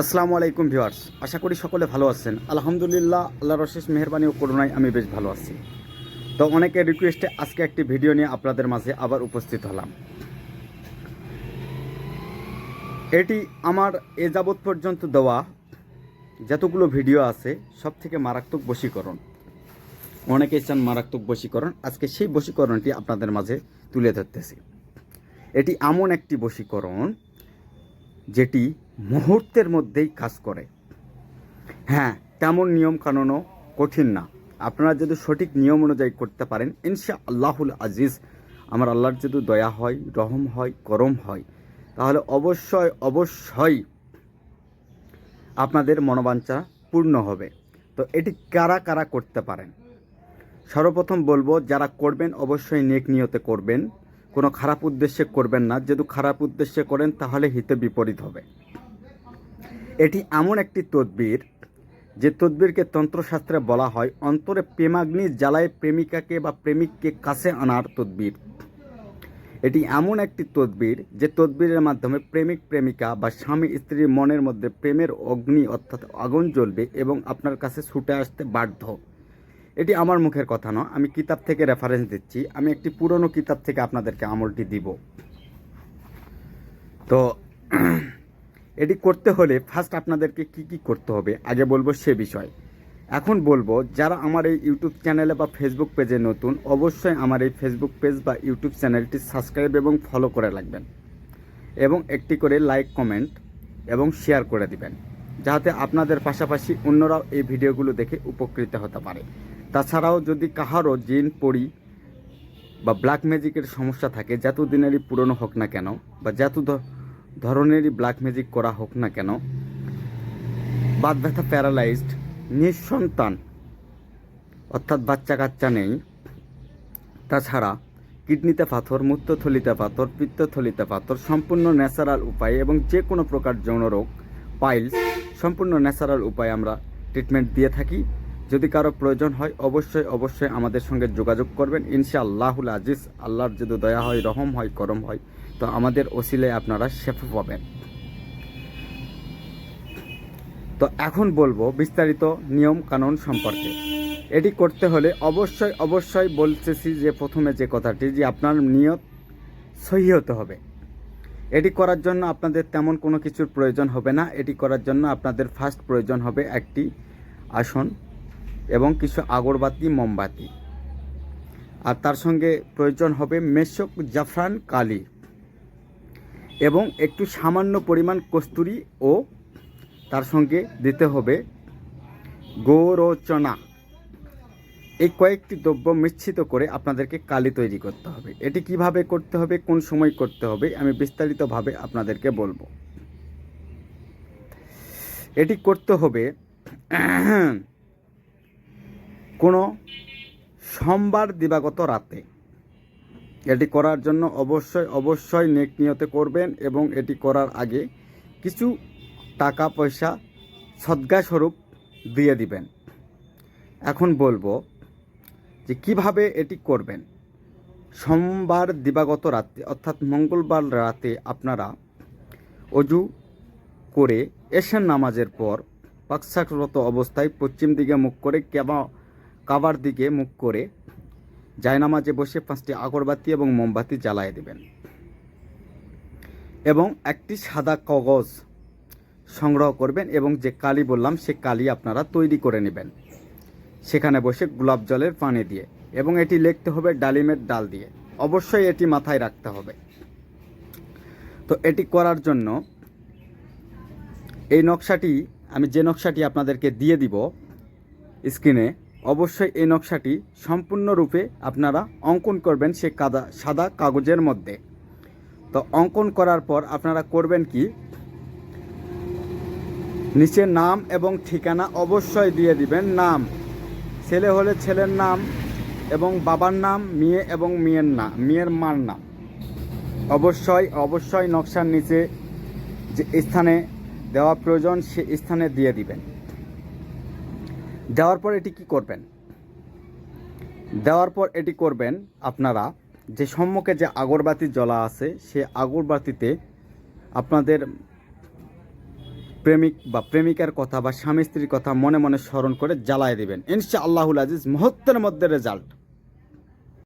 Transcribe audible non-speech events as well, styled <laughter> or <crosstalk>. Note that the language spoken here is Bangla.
আসসালামু আলাইকুম ভিউয়ার্স, আশা করি সকলে ভালো আছেন। আলহামদুলিল্লাহ, আল্লাহর অশেষ মেহরবানি ও করুণায় আমি বেশ ভালো আছি। তো অনেকের রিকোয়েস্টে আজকে একটি ভিডিও নিয়ে আপনাদের মাঝে আবার উপস্থিত হলাম। এটি আমার এ যাবৎ পর্যন্ত দেওয়া যতগুলো ভিডিও আছে সব থেকে মারাত্মক বশীকরণ। অনেকেই চান মারাত্মক বশীকরণ, আজকে সেই বশীকরণটি আপনাদের মাঝে তুলে ধরতেছি। এটি এমন একটি বশীকরণ যেটি মুহূর্তের মধ্যেই কাজ করে। হ্যাঁ তেমন নিয়ম কানুনও কঠিন না। আপনারা যদি সঠিক নিয়ম অনুযায়ী করতে পারেন ইনশা আল্লাহুল আজিজ, আমার আল্লাহর যদি দয়া হয়, রহম হয়, করম হয়, তাহলে অবশ্যই অবশ্যই আপনাদের মনোবাঞ্ছা পূর্ণ হবে। তো এটি কারা কারা করতে পারেন? সর্বপ্রথম বলব, যারা করবেন, অবশ্যই নেক নিয়তে করবেন। কোনো খারাপ উদ্দেশ্যে করবেন না। যদি খারাপ উদ্দেশ্যে করেন, তাহলে হিতে বিপরীত হবে। এটি এমন একটি তদবির, যে তদবিরকে তন্ত্রশাস্ত্রে বলা হয় অন্তরে প্রেমাগ্নি জ্বালায় প্রেমিকাকে বা প্রেমিককে কাছে আনার তদবির। এটি এমন একটি তদবির, যে তদবিরের মাধ্যমে প্রেমিক প্রেমিকা বা স্বামী স্ত্রীর মনের মধ্যে প্রেমের অগ্নি অর্থাৎ আগুন জ্বলবে এবং আপনার কাছে ছুটে আসতে বাধ্য। এটি আমার মুখের কথা নয়, আমি কিতাব থেকে রেফারেন্স দিচ্ছি। আমি একটি পুরনো কিতাব থেকে আপনাদেরকে আমলটি দিব। তো, <clears throat> এটি করতে হলে ফার্স্ট আপনাদেরকে কি কি করতে হবে, আগে বলব সে বিষয়। এখন বলব, যারা আমার এই ইউটিউব চ্যানেলে বা ফেসবুক পেজে নতুন, অবশ্যই আমার এই ফেসবুক পেজ বা ইউটিউব চ্যানেলটি সাবস্ক্রাইব এবং ফলো করে রাখবেন। এবং একটি করে লাইক কমেন্ট এবং শেয়ার করে দিবেন, যাতে আপনাদের পাশাপাশি অন্যরাও এই ভিডিওগুলো দেখে উপকৃত হতে পারে। তাছাড়াও যদি কাহারও জিন পড়ি বা ব্ল্যাক ম্যাজিকের সমস্যা থাকে যত দিনেরই পুরনো হোক না কেন বা যত ধরনেরই ব্ল্যাক ম্যাজিক করা হোক না কেন বাদ ব্যথা প্যারালাইজড, নিঃসন্তান, অর্থাৎ বাচ্চা কাচ্চা নেই। তাছাড়া কিডনিতে পাথর মূত্রথলিতে পাথর, পিত্তথলিতে পাথর, সম্পূর্ণ ন্যাচারাল উপায়ে এবং যে কোনো প্রকার যৌনরোগ পাইলস, সম্পূর্ণ ন্যাচারাল উপায়ে আমরা ট্রিটমেন্ট দিয়ে থাকি। যদি কারও প্রয়োজন হয়, অবশ্যই অবশ্যই আমাদের সঙ্গে যোগাযোগ করবেন। ইনশা আল্লাহুল আজিজ, আল্লাহর যদি দয়া হয়, রহম হয়, করম হয়, তো আমাদের ওসিলে আপনারা শেফ পাবেন। তো এখন বলব বিস্তারিত নিয়ম কানুন সম্পর্কে। এটি করতে হলে অবশ্যই অবশ্যই বলতেছি যে প্রথমে যে কথাটি, যে আপনার নিয়ত সহি হতে হবে। এটি করার জন্য আপনাদের তেমন কোনো কিছুর প্রয়োজন হবে না। এটি করার জন্য আপনাদের ফার্স্ট প্রয়োজন হবে একটি আসন। এবং কিছু আগরবাতি, মোমবাতি। আর তার সঙ্গে প্রয়োজন হবে মেশক জাফরান কালি এবং একটু সামান্য পরিমাণ কস্তুরি ও তার সঙ্গে দিতে হবে গোরচনা। এই কয়েকটি দ্রব্য মিশ্রিত করে আপনাদেরকে কালি তৈরি করতে হবে। এটি কীভাবে করতে হবে, কোন সময় করতে হবে, আমি বিস্তারিতভাবে আপনাদেরকে বলব। এটি করতে হবে কোনো সোমবার দিবাগত রাতে। এটি করার জন্য অবশ্যই অবশ্যই নেক নিয়তে করবেন এবং এটি করার আগে কিছু টাকা পয়সা সদ্গাস্বরূপ দিয়ে দিবেন। এখন বলব যে কীভাবে এটি করবেন। সোমবার দিবাগত রাতে, অর্থাৎ মঙ্গলবার রাতে আপনারা অজু করে এশান নামাজের পর পাকসাকরত অবস্থায় পশ্চিম দিকে মুখ করে কেবা কাবার দিকে মুখ করে জায়নামাজে বসে পাঁচটি আগরবাতি এবং মোমবাতি জ্বালায় দেবেন। এবং একটি সাদা কাগজ সংগ্রহ করবেন এবং যে কালি বললাম, সে কালি আপনারা তৈরি করে নেবেন। সেখানে বসে গোলাপ জলের পানি দিয়ে এবং এটি লিখতে হবে ডালিমের ডাল দিয়ে। অবশ্যই এটি মাথায় রাখতে হবে। তো এটি করার জন্য এই নকশাটি, আমি যে নকশাটি আপনাদেরকে দিয়ে দিব স্ক্রিনে অবশ্যই এই নকশাটি সম্পূর্ণরূপে আপনারা অঙ্কন করবেন সে কাদা, সাদা কাগজের মধ্যে। তো অঙ্কন করার পর আপনারা করবেন কি? নিচে নাম এবং ঠিকানা অবশ্যই দিয়ে দিবেন, নাম। ছেলে হলে ছেলের নাম এবং বাবার নাম, মেয়ে এবং মেয়ের নাম মেয়ের মার নাম। অবশ্যই অবশ্যই নকশার নিচে যে স্থানে দেওয়া প্রয়োজন সে স্থানে দিয়ে দিবেন। দেওয়ার পর এটি কি করবেন? দেওয়ার পর এটি করবেন আপনারা যে সম্মুখে যে আগরবাতি জ্বলা আছে, সে আগরবাতিতে আপনাদের প্রেমিক বা প্রেমিকার কথা বা স্বামী স্ত্রীর কথা মনে মনে স্মরণ করে জ্বালায় দেবেন। ইনশা আল্লাহুল আজিজ মুহূর্তের মধ্যে রেজাল্ট।